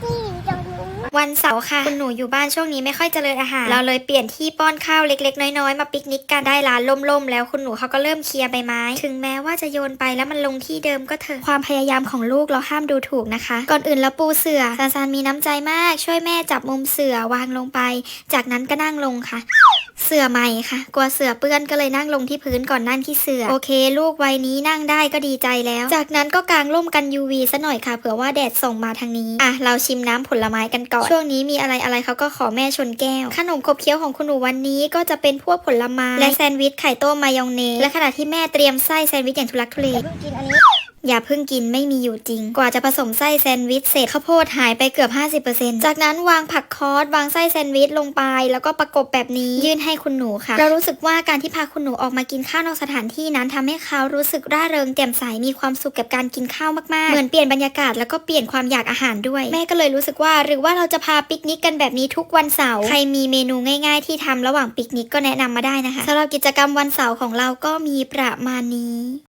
ที่อยู่ตรงนู้นวันเสาร์ค่ะ คุณหนูอยู่บ้านช่วงนี้ไม่ค่อยเจริญอาหาร เราเลยเปลี่ยนที่ป้อนข้าวเล็กๆ น้อยๆ มาปิกนิกกันได้ร้านล่มๆ แล้วคุณหนูเขาก็เริ่มเคลียร์ใบไม้ ถึงแม้ว่าจะโยนไปแล้วมันลงที่เดิมก็เถอะความพยายามของลูกเราห้ามดูถูกนะคะ ก่อนอื่นเราปูเสือซานซานมีน้ำใจมาก ช่วยแม่จับมุมเสือวางลงไป จากนั้นก็นั่งลงค่ะ เสื่อใหม่ค่ะ กลัวเสื่อเปื้อนก็เลยนั่งลงที่พื้นก่อนนั่งที่เสื่อ โอเค ลูกวัยนี้นั่งได้ก็ดีใจแล้ว จากนั้นก็กางร่มกัน UV ซะหน่อยค่ะ เผื่อว่าแดดส่งมาทางนี้ อะ เราชิมน้ำผลไม้กันก่อน ช่วงนี้มีอะไรอะไรเขาก็ขอแม่ชนแก้ว ขนมขบเคี้ยวของคุณหนูวันนี้ก็จะเป็นพวกผลไม้และแซนด์วิชไข่ต้มมายองเนสและขณะที่แม่เตรียมไส้แซนด์วิชอย่างทุลักทุเลอย่าเพิ่งกินอันนี้ อย่าเพิ่งกินไม่มีอยู่จริง กว่าจะผสมไส้แซนด์วิชเสร็จข้าวโพดหายไปเกือบ 50%จากนั้นวางผักคอสวางไส้แซนด์วิชลงไป แล้วก็ประกบแบบนี้ยื่นให้คุณหนูค่ะ เรารู้สึกว่าการที่พาคุณหนูออกมากินข้าวนอกสถานที่นั้นทำให้เขารู้สึกร่าเริงแจ่มใสมีความสุขกับการกินข้าวมากๆ เหมือนเปลี่ยนบรรยากาศแล้วก็เปลี่ยนความอยากอาหารด้วย แม่ก็เลยรู้สึกว่า หรือว่าเราจะพาปิกนิกกันแบบนี้ทุกวันเสาร์ใครมีเมนูง่ายๆ ที่ทำระหว่างปิกนิกก็แนะนำมาได้นะคะสำหรับกิจกรรมวันเสาร์ของเราก็มีประมาณนี้